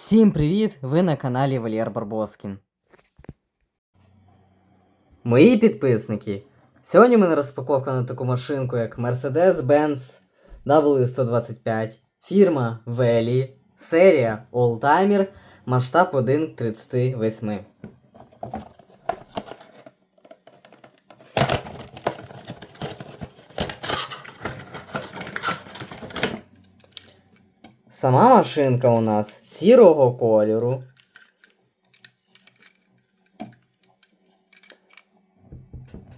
Всім привіт! Ви на каналі Валєр Барбоскін. Мої підписники. Сьогодні в мене розпаковка на таку машинку, як Mercedes-Benz W125, фірма Велі, серія Oldtimer, масштаб 1 Сама машинка у нас сірого кольору.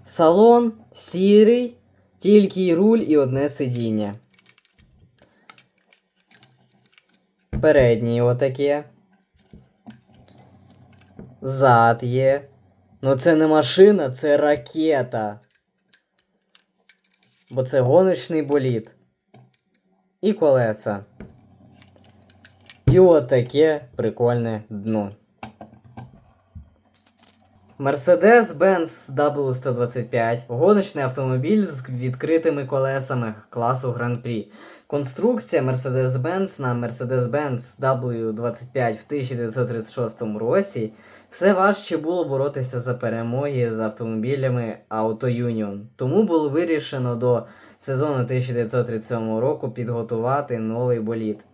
Салон сірий, тільки й руль і одне сидіння. Переднє отаке. Зад є. Ну це не машина, це ракета. Бо це гоночний болід. І колеса. І отаке прикольне дно. Mercedes-Benz W125 гоночний автомобіль з відкритими колесами класу Гран-прі. Конструкція Mercedes-Benz на Mercedes-Benz W25 в 1936 році все важче було боротися за перемоги з автомобілями Auto Union. Тому було вирішено до сезону 1937 року підготувати новий болід.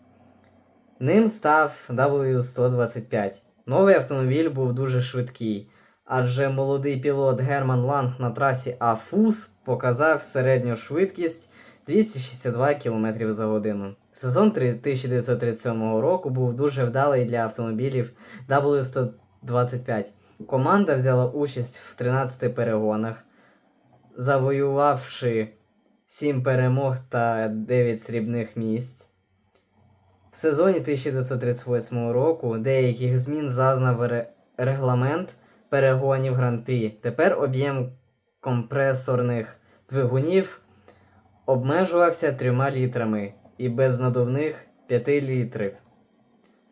Ним став W125. Новий автомобіль був дуже швидкий, адже молодий пілот Герман Ланг на трасі Афус показав середню швидкість 262 км за годину. Сезон 1937 року був дуже вдалий для автомобілів W125. Команда взяла участь в 13 перегонах, завоювавши 7 перемог та 9 срібних місць. В сезоні 1938 року деяких змін зазнав ре- регламент перегонів Гран-прі. Тепер об'єм компресорних двигунів обмежувався 3 літрами і без надувних 5 літрів.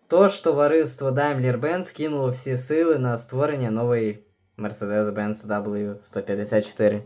Тож товариство Daimler-Benz кинуло всі сили на створення нової Mercedes-Benz W154.